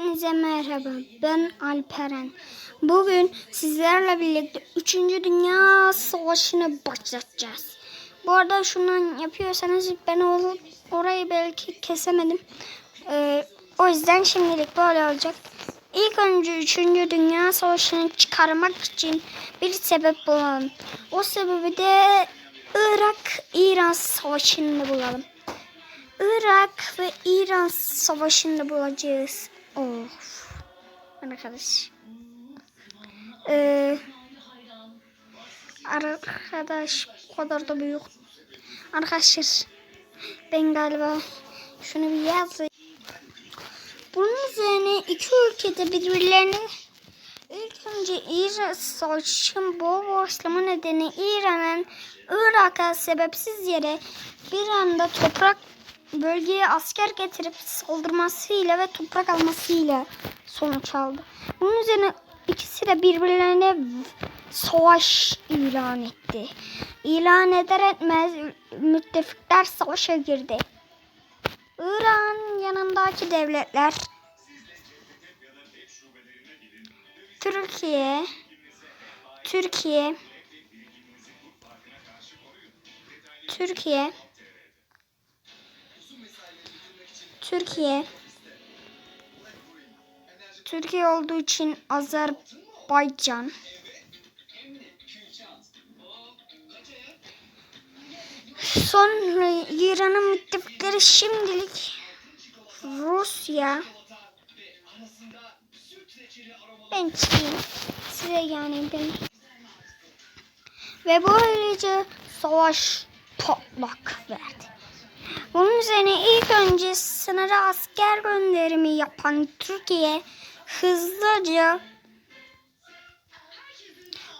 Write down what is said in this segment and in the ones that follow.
Hepinize merhaba. Ben Alperen. Bugün sizlerle birlikte 3. Dünya Savaşı'nı başlatacağız. Bu arada şundan yapıyorsanız ben or- orayı belki kesemedim. Ee, o yüzden şimdilik böyle olacak. İlk önce 3. Dünya Savaşı'nı çıkarmak için bir sebep bulalım. O sebebi de Irak-İran Savaşı'nı bulalım. Irak ve İran savaşını bulacağız. Of. Arkadaş. Ee, arkadaş o kadar da büyük. Arkadaşlar ben galiba şunu bir yazayım. Bunun üzerine iki ülkede birbirlerini ilk önce İran savaşın bu başlama nedeni İran'ın Irak'a sebepsiz yere bir anda toprak bölgeye asker getirip saldırmasıyla ve toprak almasıyla sonuç aldı. Bunun üzerine ikisi de birbirlerine savaş ilan etti. İlan eder etmez müttefikler savaşa girdi. İran yanındaki devletler Türkiye Türkiye Türkiye Türkiye. Türkiye olduğu için Azerbaycan. Sonra İran'ın müttefikleri şimdilik Rusya. Ben çıkayım. Size yani ben. Ve böylece savaş patlak verdi. Bunun üzerine ilk önce sınıra asker gönderimi yapan Türkiye hızlıca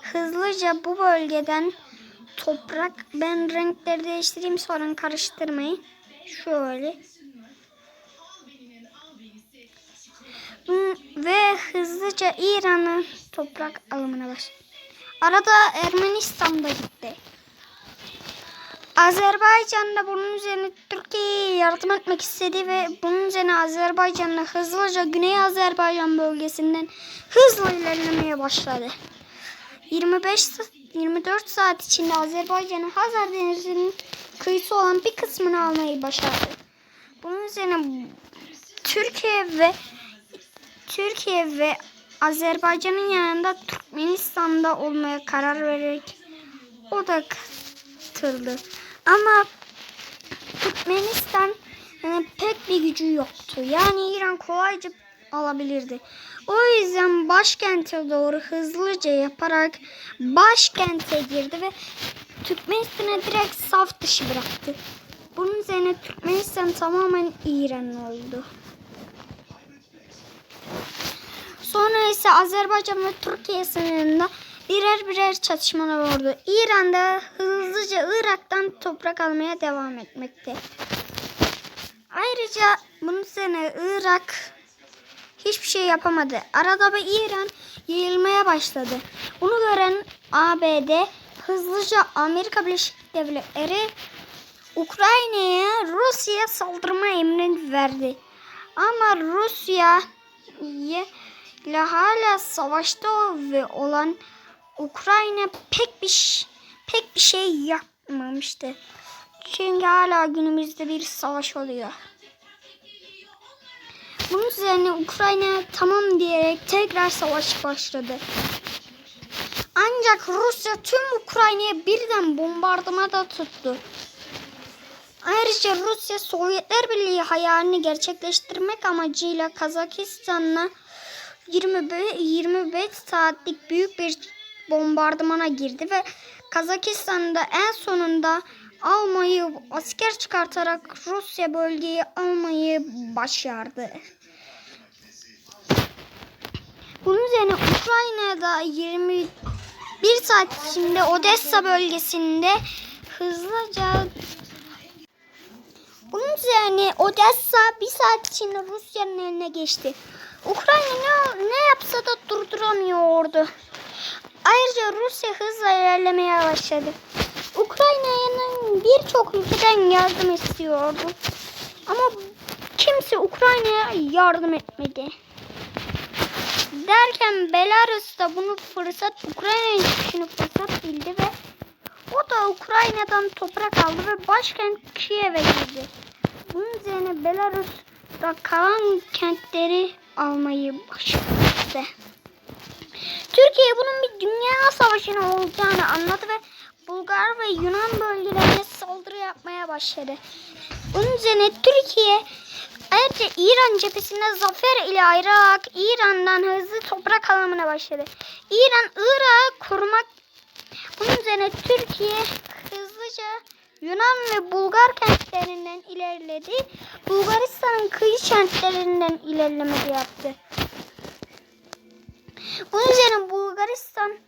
hızlıca bu bölgeden toprak ben renkleri değiştireyim sonra karıştırmayın. Şöyle. Hı, Ve hızlıca İran'ın toprak alımına başladı. Arada Ermenistan da gitti. Azerbaycan da bunun üzerine Türkiye'ye yardım etmek istedi ve bunun üzerine Azerbaycan'la hızlıca Güney Azerbaycan bölgesinden hızla ilerlemeye başladı. 25 sa- 24 saat içinde Azerbaycan'ın Hazar Denizi'nin kıyısı olan bir kısmını almayı başardı. Bunun üzerine Türkiye ve Türkiye ve Azerbaycan'ın yanında Türkmenistan'da olmaya karar vererek o da katıldı. Ama Türkmenistan yani pek bir gücü yoktu. Yani İran kolayca alabilirdi. O yüzden başkente doğru hızlıca yaparak başkente girdi ve Türkmenistan'ı direkt saf dışı bıraktı. Bunun üzerine Türkmenistan tamamen İran oldu. Sonra ise Azerbaycan ve Türkiye sınırında birer birer çatışmalar oldu. İran da hızlıca Irak'tan toprak almaya devam etmekte. Ayrıca bunun üzerine Irak hiçbir şey yapamadı. Arada bir İran yayılmaya başladı. Bunu gören ABD hızlıca Amerika Birleşik Devletleri Ukrayna'ya Rusya saldırma emrini verdi. Ama Rusya ile hala savaşta ve olan Ukrayna pek bir pek bir şey yapmamıştı. Çünkü hala günümüzde bir savaş oluyor. Bunun üzerine Ukrayna tamam diyerek tekrar savaş başladı. Ancak Rusya tüm Ukrayna'ya birden bombardımada tuttu. Ayrıca Rusya Sovyetler Birliği hayalini gerçekleştirmek amacıyla Kazakistan'la 25, 25 saatlik büyük bir bombardımana girdi ve Kazakistan'da en sonunda almayı asker çıkartarak Rusya bölgeyi almayı başardı. Bunun üzerine Ukrayna'da 21 saat içinde Odessa bölgesinde hızlıca bunun üzerine Odessa bir saat içinde Rusya'nın eline geçti. Ukrayna ne, ne yapsa da durduramıyordu. Ayrıca Rusya hızla ilerlemeye başladı. Ukrayna'nın birçok ülkeden yardım istiyordu. Ama kimse Ukrayna'ya yardım etmedi. Derken Belarus da bunu fırsat Ukrayna'nın çıkışını fırsat bildi ve o da Ukrayna'dan toprak aldı ve başkent Kiev'e girdi. Bunun üzerine Belarus da kalan kentleri almayı başardı. Türkiye bunun bir dünya savaşına olacağını anladı ve Bulgar ve Yunan bölgelerine saldırı yapmaya başladı. Bunun üzerine Türkiye ayrıca İran cephesinde zafer ile ayrılarak İran'dan hızlı toprak alımına başladı. İran Irak'ı korumak bunun üzerine Türkiye hızlıca Yunan ve Bulgar kentlerinden ilerledi. Bulgaristan'ın kıyı kentlerinden ilerleme de yaptı. Bunun üzerine Bulgaristan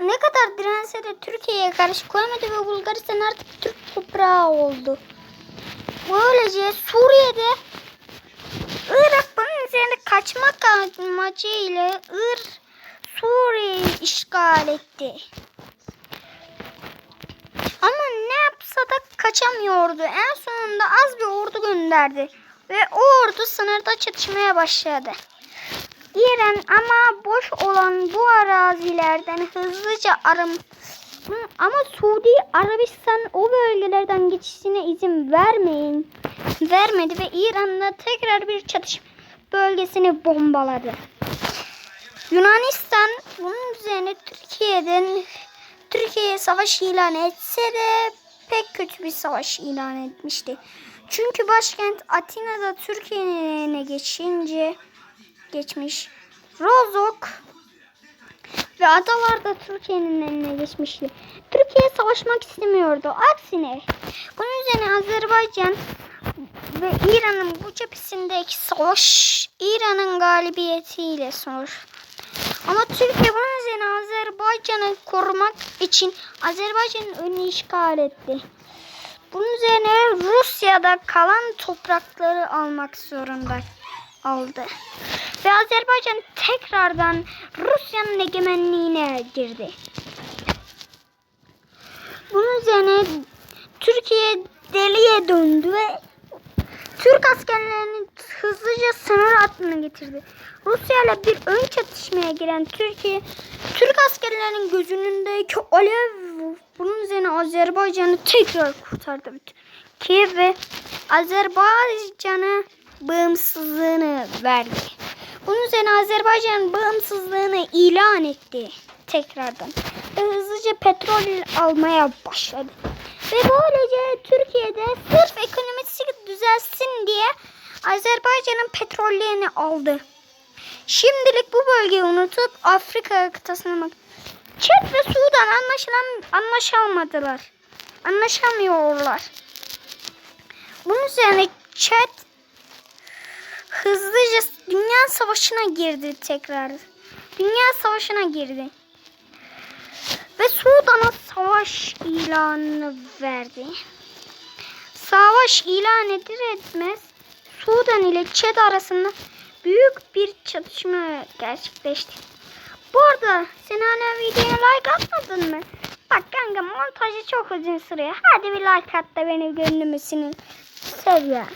ne kadar dirense de Türkiye'ye karşı koyamadı ve Bulgaristan artık Türk toprağı oldu. Böylece Suriye'de Irak bunun üzerine kaçmak amacıyla Ir Suriye'yi işgal etti. Ama ne yapsa da kaçamıyordu. En sonunda az bir ordu gönderdi. Ve o ordu sınırda çatışmaya başladı. İran ama boş olan bu arazilerden hızlıca arım ama Suudi Arabistan o bölgelerden geçişine izin vermeyin vermedi ve İran'la tekrar bir çatışma bölgesini bombaladı. Yunanistan bunun üzerine Türkiye'den Türkiye'ye savaş ilan etse de pek kötü bir savaş ilan etmişti. Çünkü başkent Atina'da Türkiye'nin eline geçince geçmiş. Rozok ve adalarda Türkiye'nin eline geçmişti. Türkiye savaşmak istemiyordu. Aksine bunun üzerine Azerbaycan ve İran'ın bu cephesindeki savaş İran'ın galibiyetiyle sonuç. Ama Türkiye bunun üzerine Azerbaycan'ı korumak için Azerbaycan'ın önünü işgal etti. Bunun üzerine Rusya'da kalan toprakları almak zorunda aldı. Ve Azerbaycan tekrardan Rusya'nın egemenliğine girdi. Bunun üzerine Türkiye deliye döndü ve Türk askerlerini hızlıca sınır hattına getirdi. Rusya ile bir ön çatışmaya giren Türkiye, Türk askerlerinin gözünündeki alev bunun üzerine Azerbaycan'ı tekrar kurtardı. Kiev ve Azerbaycan'a bağımsızlığını verdi. Bunun üzerine Azerbaycan bağımsızlığını ilan etti tekrardan. Ve hızlıca petrol almaya başladı. Ve böylece Türkiye'de sırf ekonomisi düzelsin diye Azerbaycan'ın petrollerini aldı. Şimdilik bu bölgeyi unutup Afrika kıtasına bak. Çet ve Sudan anlaşılan anlaşamadılar. Anlaşamıyorlar. Bunun üzerine Çet hızlıca Dünya Savaşı'na girdi tekrar. Dünya Savaşı'na girdi. Ve Sudan'a savaş ilanını verdi. Savaş ilan edilir etmez Sudan ile Çed arasında büyük bir çatışma gerçekleşti. Bu arada sen hala videoya like atmadın mı? Bak kanka montajı çok uzun sürüyor. Hadi bir like at da benim gönlümü senin seviyor.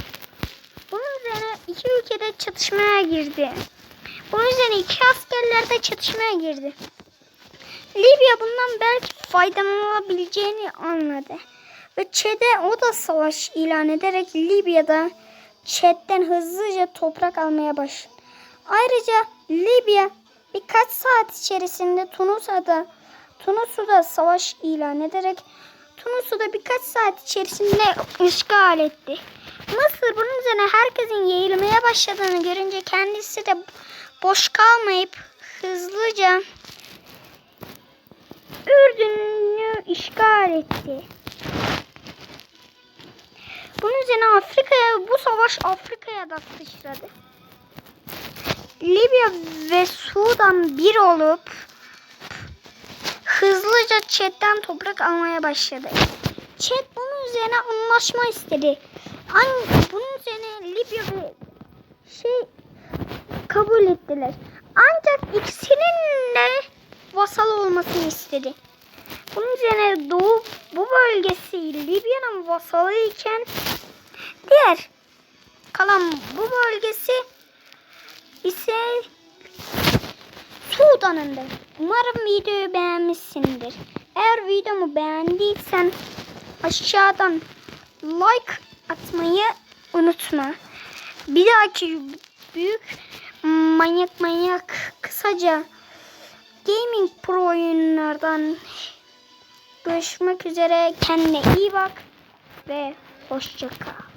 Bunun üzerine iki ülkede çatışmaya girdi. Bunun üzerine iki askerler de çatışmaya girdi. Libya bundan belki faydalanabileceğini anladı. Ve Çed'e o da savaş ilan ederek Libya'da Çed'den hızlıca toprak almaya başladı. Ayrıca Libya birkaç saat içerisinde Tunus'da Tunus'da savaş ilan ederek Tunus'u da birkaç saat içerisinde işgal etti. Mısır bunun üzerine herkesin yayılmaya başladığını görünce kendisi de boş kalmayıp hızlıca Ürdün'ü işgal etti. Bunun üzerine Afrika'ya bu savaş Afrika'ya da sıçradı. Libya ve Sudan bir olup hızlıca Çet'ten toprak almaya başladı. Çet bunun üzerine anlaşma istedi. An bunun üzerine Libya ve şey kabul ettiler. Ancak ikisinin de vasal olmasını istedi. Bunun üzerine Doğu bu bölgesi Libya'nın vasalı iken diğer kalan bu bölgesi ise Sudan'ında. Umarım videoyu beğenmişsindir. Eğer videomu beğendiysen aşağıdan like atmayı unutma. Bir dahaki büyük manyak manyak kısaca gaming pro oyunlardan görüşmek üzere. Kendine iyi bak ve hoşça kal.